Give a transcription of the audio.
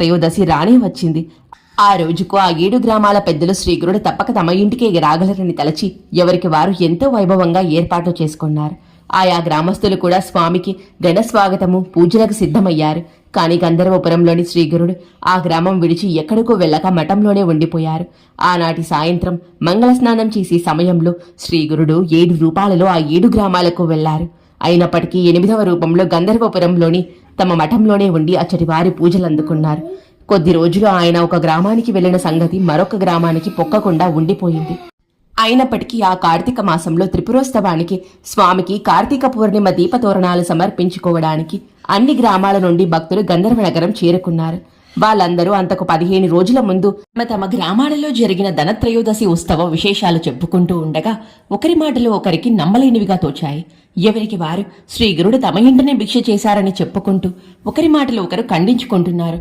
త్రయోదశి రానే వచ్చింది. ఆ రోజుకు ఆ ఏడు గ్రామాల పెద్దలు శ్రీగురుడు తప్పక తమ ఇంటికి రాగలరని తలచి ఎవరికి వారు ఎంతో వైభవంగా ఏర్పాటు చేసుకున్నారు. ఆయా గ్రామస్తులు కూడా స్వామికి ఘనస్వాగతము పూజలకు సిద్ధమయ్యారు. కాని గంధర్వపురంలోని శ్రీగురుడు ఆ గ్రామం విడిచి ఎక్కడికో వెళ్ళక మఠంలోనే ఉండిపోయారు. ఆనాటి సాయంత్రం మంగళ స్నానం చేసే సమయంలో శ్రీగురుడు ఏడు రూపాలలో ఆ ఏడు గ్రామాలకు వెళ్ళారు అయినప్పటికీ ఎనిమిదవ రూపంలో గంధర్వపురంలోని తమ మఠంలోనే ఉండి అచ్చటి వారి పూజలు అందుకున్నారు. కొద్ది రోజులు ఆయన ఒక గ్రామానికి వెళ్ళిన సంగతి మరొక గ్రామానికి పొక్కకుండా ఉండిపోయింది. అయినప్పటికీ ఆ కార్తీక మాసంలో త్రిపురోత్సవానికి స్వామికి కార్తీక పూర్ణిమ దీపతోరణాలు సమర్పించుకోవడానికి అన్ని గ్రామాల నుండి భక్తులు గంధర్వ నగరం చేరుకున్నారు. వాళ్ళందరూ అంతకు పదిహేను రోజుల ముందు తమ తమ గ్రామాలలో జరిగిన ధనత్రయోదశి ఉత్సవ విశేషాలు చెప్పుకుంటూ ఉండగా ఒకరి మాటలు ఒకరికి నమ్మలేనివిగా తోచాయి. ఎవరికి వారు శ్రీగురుడు తమ ఇంటనే భిక్ష చేశారని చెప్పుకుంటూ ఒకరి మాటలు ఒకరు ఖండించుకుంటున్నారు.